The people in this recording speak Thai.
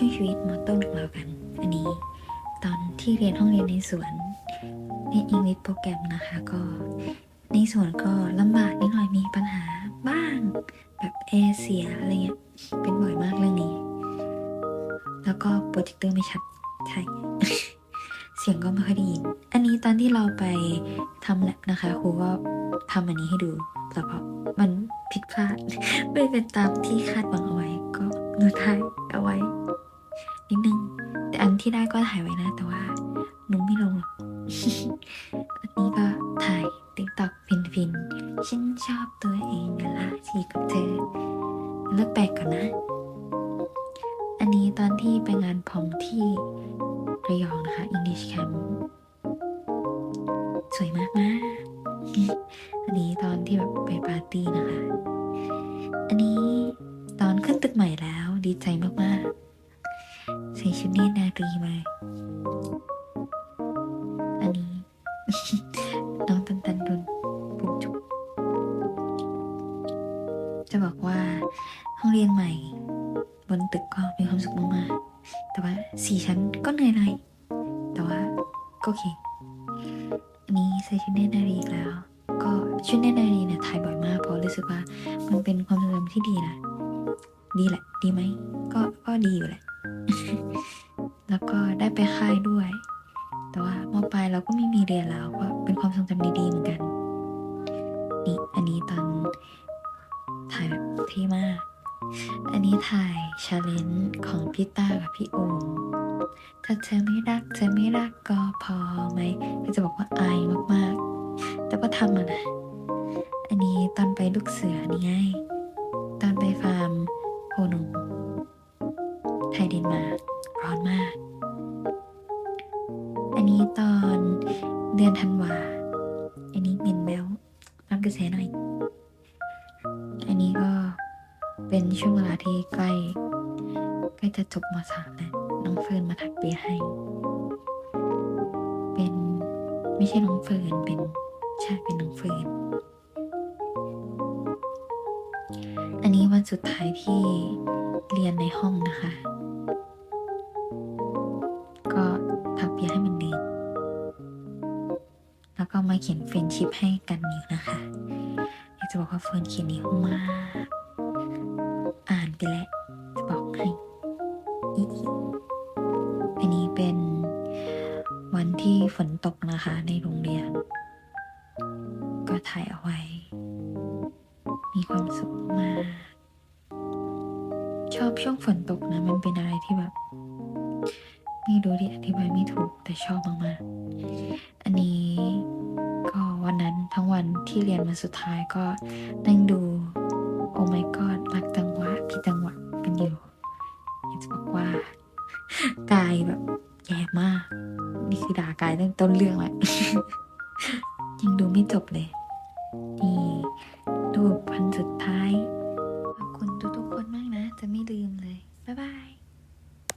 ช่วงชีวิตมอต้นของเรากัน อันนี้ ตอนที่เรียนห้องเรียนในสวนในอังกฤษโปรแกรมนะคะก็ในสวนก็ลำบากนิดหน่อยมีปัญหาบ้าง แบบแอร์เสียอะไรเงี้ยเป็นบ่อยมากเรื่องนี้ แล้วก็โปรเจคเตอร์ไม่ชัดใช่เสียงก็ไม่ค่อยได้ยิน อันนี้ตอนที่เราไปทำแลบนะคะครูก็ทำอันนี้ให้ดูแต่พอมันผิดพลาดไม่เป็นตามที่คาดหวังเอาไว้ ก็หนูถ่ายเอาไว้ นิดนึง แต่อันที่ได้ก็ถ่ายไว้นะ แต่ว่าหนูไม่ลงหรอกอันนี้ก็ถ่ายติ๊กต็อกฟินฟินฉันชอบตัวเองเวลาที่กับเธอ เลิกแปลกก่อนนะ อันนี้ตอนที่ไปงานพอมที่ระยองนะคะ English Camp สวยมากมากอันนี้ตอนที่แบบไปปาร์ตี้นะคะ อันนี้ตอนขึ้นตึกใหม่แล้วดีใจมากๆ ใส่ชุดเนตรนารีมาอันนี้น้องตันตันโดนปลุกจุกจะบอกว่าห้องเรียนใหม่ บนตึกก็มีความสุขมากๆแต่ว่าสี่ชั้นก็เหนื่อยหน่อยแต่ว่าก็โอเคอันนี้ใส่ชุดเนตรนารีอีกแล้ว ก็ชุดเนตรนารีเนี่ยถ่ายบ่อยมากเพราะรู้สึกว่ามันเป็นความทรงจำที่ดีนะดีแหละ ดีไหมก็ก็ดีอยู่แหละ แล้วก็ได้ไปค่ายด้วย แต่ว่ามปลายเราก็ไม่มีเรียนแล้วก็เป็นความทรงจำดีๆเหมือนกัน นี่อันนี้ตอนถ่ายแบบเท่มาก อันนี้ถ่ายชาเลนจ์ของพี่ต้ากับพี่โอมถ้าเธอไม่รัก เธอไม่รักก็พอไหมก็จะบอกว่าอายมากๆ แต่ก็ทำอะนะ อันนี้ตอนไปลูกเสือนี่ไง ตอนไปฟาร์มโคนูไทยเดนมาร์ก ร้อนมาก อันนี้ตอนเดือนธันวา อันนี้เมนแบลรับกระแสหน่อย อันนี้ก็เป็นช่วงเวลาที่ใกล้ใกล้จะจบมสามแล้วน้องเฟิร์นมาถักเปียให้ เป็นไม่ใช่น้องเฟิร์นเป็นใช่เป็นน้องเฟิร์นอันนี้วันสุดท้ายที่เรียนในห้องนะคะ มาเขียนเฟรนชิพให้กันอยู่นะคะอยากจะบอกว่าเฟิร์นเขียนดีมาก อ่านไปแล้ว จะบอกให้อีอันนี้เป็นวันที่ฝนตกนะคะในโรงเรียน ก็ถ่ายเอาไว้ มีความสุขมาก ชอบช่วงฝนตกนะ มันเป็นอะไรที่แบบ ไม่รู้ดิอธิบายไม่ถูกแต่ชอบมากๆ ที่เรียนมาสุดท้ายก็นั่งดูโอ้ my god รักจังหวะพี่จังหวะกันอยู่อยากจะบอกว่ากายแบบแย่มาก นี่คือด่ากายตั้งต้นเรื่องแหละยังดูไม่จบเลย นี่ดูพันสุด